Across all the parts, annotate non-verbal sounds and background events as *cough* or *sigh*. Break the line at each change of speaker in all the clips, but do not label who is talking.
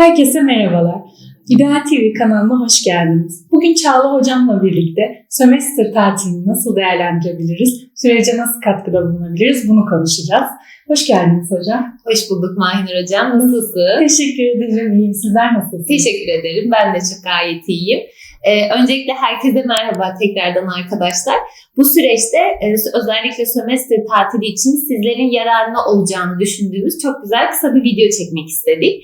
Herkese merhabalar. İdeal TV kanalına hoş geldiniz. Bugün Çağla Hocam'la birlikte sömestr tatilini nasıl değerlendirebiliriz, sürece nasıl katkıda bulunabiliriz bunu konuşacağız. Hoş geldiniz hocam.
Hoş bulduk Mahinur Hocam. Nasılsın?
Teşekkür ederim. İyiyim. Sizler nasılsınız?
Teşekkür ederim. Ben de çok gayet iyiyim. Ee, öncelikle herkese merhaba tekrardan arkadaşlar. Bu süreçte e, özellikle sömestr tatili için sizlerin yararına olacağını düşündüğümüz çok güzel kısa bir video çekmek istedik.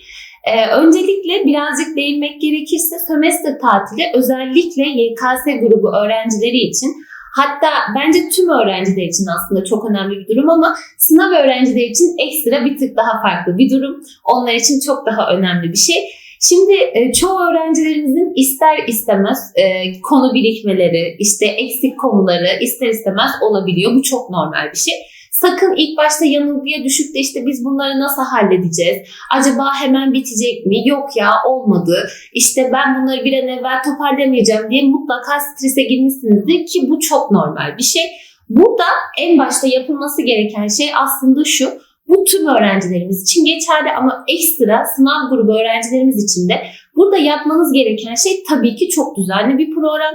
Ee, öncelikle birazcık değinmek gerekirse sömestr tatili özellikle YKS grubu öğrencileri için hatta bence tüm öğrenciler için aslında çok önemli bir durum ama sınav öğrencileri için ekstra bir tık daha farklı bir durum. Onlar için çok daha önemli bir şey. Şimdi e, çoğu öğrencilerimizin ister istemez e, konu birikmeleri, işte eksik konuları ister istemez olabiliyor. Bu çok normal bir şey. Sakın ilk başta yanılgıya düşüp de işte biz bunları nasıl halledeceğiz? Acaba hemen bitecek mi? Yok ya olmadı. İşte ben bunları bir an evvel toparlamayacağım diye mutlaka strese girmişsinizdir ki bu çok normal bir şey. Burada en başta yapılması gereken şey aslında şu. Bu tüm öğrencilerimiz için geçerli ama ekstra sınav grubu öğrencilerimiz için de burada yapmanız gereken şey tabii ki çok düzenli bir program.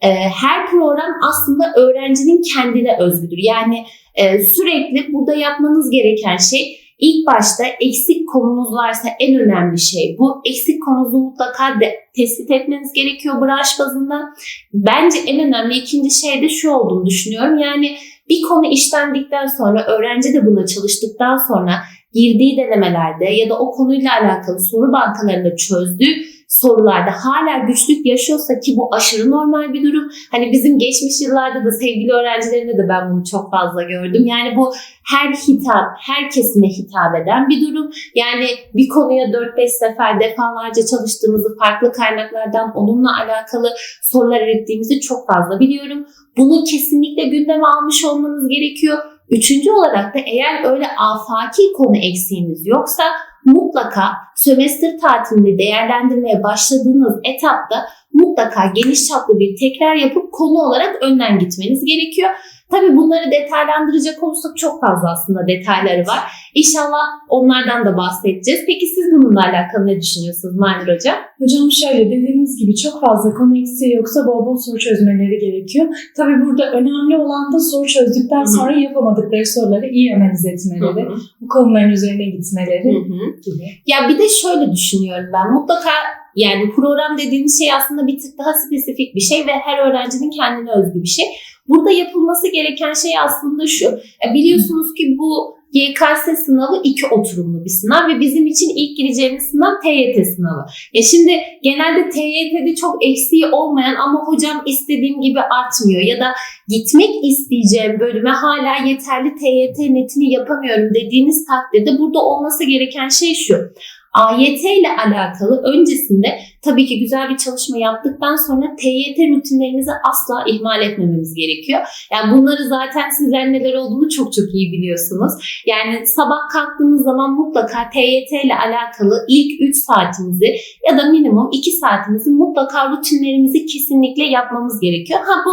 Ee, her program aslında öğrencinin kendine özgüdür. Yani e, sürekli burada yapmanız gereken şey ilk başta eksik konunuz varsa en önemli şey bu. Eksik konunuzu mutlaka de, tespit etmeniz gerekiyor branş bazında. Bence en önemli ikinci şey de şu olduğunu düşünüyorum. Yani bir konu işlendikten sonra öğrenci de buna çalıştıktan sonra girdiği denemelerde ya da o konuyla alakalı soru bankalarında çözdüğü sorularda hala güçlük yaşıyorsa ki bu aşırı normal bir durum. Hani bizim geçmiş yıllarda da sevgili öğrencilerimde de ben bunu çok fazla gördüm. Yani bu her hitap, her kesime hitap eden bir durum. Yani bir konuya 4-5 sefer defalarca çalıştığımızı farklı kaynaklardan onunla alakalı sorular ürettiğimizi çok fazla biliyorum. Bunu kesinlikle gündeme almış olmanız gerekiyor. Üçüncü olarak da eğer öyle afaki konu eksiğiniz yoksa mutlaka sömestr tatilini değerlendirmeye başladığınız etapta mutlaka geniş çaplı bir tekrar yapıp konu olarak önden gitmeniz gerekiyor. Tabii bunları detaylandıracak olursak çok fazla aslında detayları var. İnşallah onlardan da bahsedeceğiz. Peki siz bununla alakalı ne düşünüyorsunuz Mahir Hocam?
Hocam şöyle dediğiniz gibi çok fazla konu eksiği yoksa bol bol soru çözmeleri gerekiyor. Tabii burada önemli olan da soru çözdükten sonra yapamadıkları soruları iyi analiz etmeleri, bu konuların üzerine gitmeleri gibi.
Ya bir de şöyle düşünüyorum ben. Mutlaka yani program dediğimiz şey aslında bir tık daha spesifik bir şey ve her öğrencinin kendine özgü bir şey. Burada yapılması gereken şey aslında şu. Ya biliyorsunuz ki bu YKS sınavı iki oturumlu bir sınav ve bizim için ilk gireceğimiz sınav TYT sınavı. Ya şimdi genelde TYT'de çok eksiği olmayan ama hocam istediğim gibi artmıyor ya da gitmek isteyeceğim bölüme hala yeterli TYT netini yapamıyorum dediğiniz takdirde burada olması gereken şey şu. AYT ile alakalı öncesinde tabii ki güzel bir çalışma yaptıktan sonra TYT rutinlerinizi asla ihmal etmememiz gerekiyor. Yani bunları zaten sizler neler olduğunu çok çok iyi biliyorsunuz. Yani sabah kalktığımız zaman mutlaka TYT ile alakalı ilk 3 saatimizi ya da minimum 2 saatimizi mutlaka rutinlerimizi kesinlikle yapmamız gerekiyor. Ha bu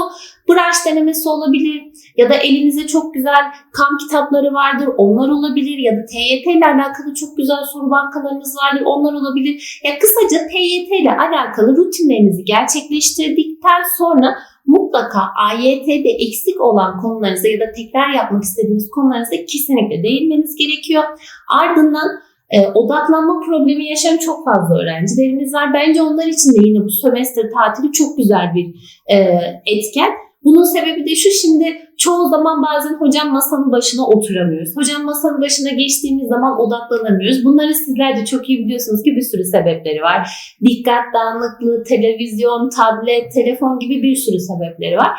branş denemesi olabilir ya da elinize çok güzel kamp kitapları vardır onlar olabilir ya da TYT ile alakalı çok güzel soru bankalarınız vardır onlar olabilir. Ya kısaca TYT ile alakalı rutinlerinizi gerçekleştirdikten sonra mutlaka AYT'de eksik olan konularınıza ya da tekrar yapmak istediğiniz konularınıza kesinlikle değinmeniz gerekiyor. Ardından e, odaklanma problemi yaşayan çok fazla öğrencilerimiz var. Bence onlar için de yine bu sömestr tatili çok güzel bir e, etken. Bunun sebebi de şu şimdi çoğu zaman bazen hocam masanın başına oturamıyoruz. Hocam masanın başına geçtiğimiz zaman odaklanamıyoruz. Bunları sizler de çok iyi biliyorsunuz ki bir sürü sebepleri var. Dikkat dağınıklığı, televizyon, tablet, telefon gibi bir sürü sebepleri var.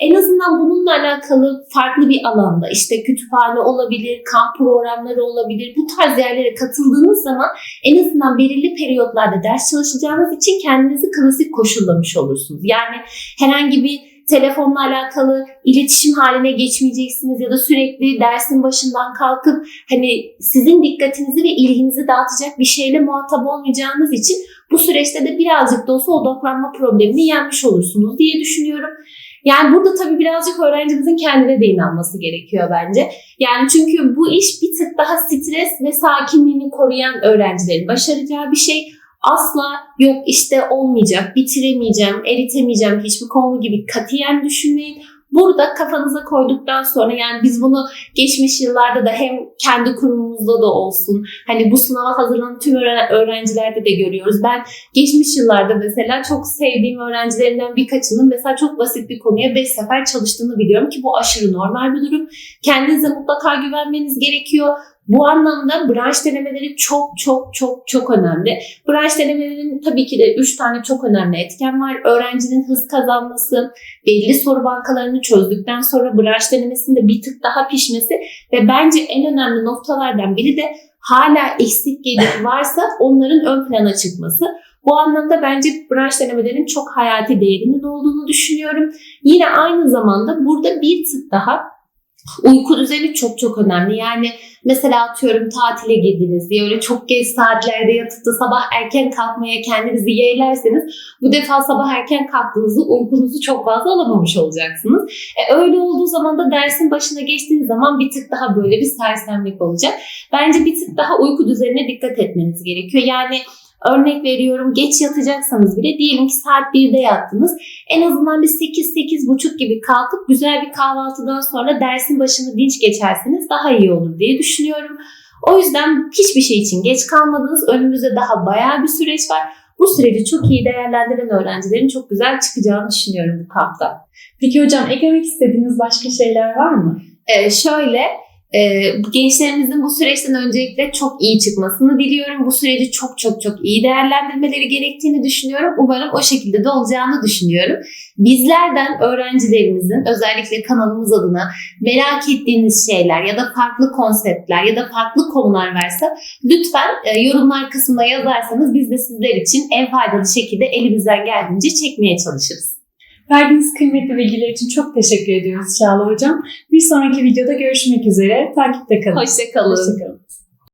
En azından bununla alakalı farklı bir alanda işte kütüphane olabilir, kamp programları olabilir. Bu tarz yerlere katıldığınız zaman en azından belirli periyotlarda ders çalışacağınız için kendinizi klasik koşullamış olursunuz. Yani herhangi bir telefonla alakalı iletişim haline geçmeyeceksiniz ya da sürekli dersin başından kalkıp hani sizin dikkatinizi ve ilginizi dağıtacak bir şeyle muhatap olmayacağınız için bu süreçte de birazcık da olsa odaklanma problemini yenmiş olursunuz diye düşünüyorum. Yani burada tabii birazcık öğrencimizin kendine de inanması gerekiyor bence. Yani çünkü bu iş bir tık daha stres ve sakinliğini koruyan öğrencilerin başaracağı bir şey. Asla yok işte olmayacak, bitiremeyeceğim, eritemeyeceğim hiçbir konu gibi katiyen düşünmeyin. Burada kafanıza koyduktan sonra yani biz bunu geçmiş yıllarda da hem kendi kurumumuzda da olsun hani bu sınava hazırlanan tüm öğren- öğrencilerde de görüyoruz. Ben geçmiş yıllarda mesela çok sevdiğim öğrencilerimden birkaçının mesela çok basit bir konuya 5 sefer çalıştığını biliyorum ki bu aşırı normal bir durum. Kendinize mutlaka güvenmeniz gerekiyor. Bu anlamda branş denemeleri çok çok çok çok önemli. Branş denemelerinin tabii ki de 3 tane çok önemli etken var. Öğrencinin hız kazanması, belli soru bankalarını çözdükten sonra branş denemesinde bir tık daha pişmesi ve bence en önemli noktalardan biri de hala eksik gelir *laughs* varsa onların ön plana çıkması. Bu anlamda bence branş denemelerinin çok hayati değerinin olduğunu düşünüyorum. Yine aynı zamanda burada bir tık daha uyku düzeni çok çok önemli. Yani mesela atıyorum tatile girdiniz diye öyle çok geç saatlerde yatıp da sabah erken kalkmaya kendinizi yeğlerseniz bu defa sabah erken kalktığınızda uykunuzu çok fazla alamamış olacaksınız. E, öyle olduğu zaman da dersin başına geçtiğiniz zaman bir tık daha böyle bir sersemlik olacak. Bence bir tık daha uyku düzenine dikkat etmeniz gerekiyor. Yani örnek veriyorum geç yatacaksanız bile diyelim ki saat 1'de yattınız. En azından bir 8-8.30 gibi kalkıp güzel bir kahvaltıdan sonra dersin başını dinç geçerseniz daha iyi olur diye düşünüyorum. O yüzden hiçbir şey için geç kalmadınız. Önümüzde daha bayağı bir süreç var. Bu süreci çok iyi değerlendiren öğrencilerin çok güzel çıkacağını düşünüyorum bu kampta.
Peki hocam eklemek istediğiniz başka şeyler var mı?
Ee, şöyle, e, gençlerimizin bu süreçten öncelikle çok iyi çıkmasını diliyorum. Bu süreci çok çok çok iyi değerlendirmeleri gerektiğini düşünüyorum. Umarım o şekilde de olacağını düşünüyorum. Bizlerden öğrencilerimizin özellikle kanalımız adına merak ettiğiniz şeyler ya da farklı konseptler ya da farklı konular varsa lütfen e, yorumlar kısmına yazarsanız biz de sizler için en faydalı şekilde elimizden geldiğince çekmeye çalışırız.
Verdiğiniz kıymetli bilgiler için çok teşekkür ediyoruz Çağla Hocam. Bir sonraki videoda görüşmek üzere. Takipte kalın.
Hoşçakalın.
Hoşçakalın.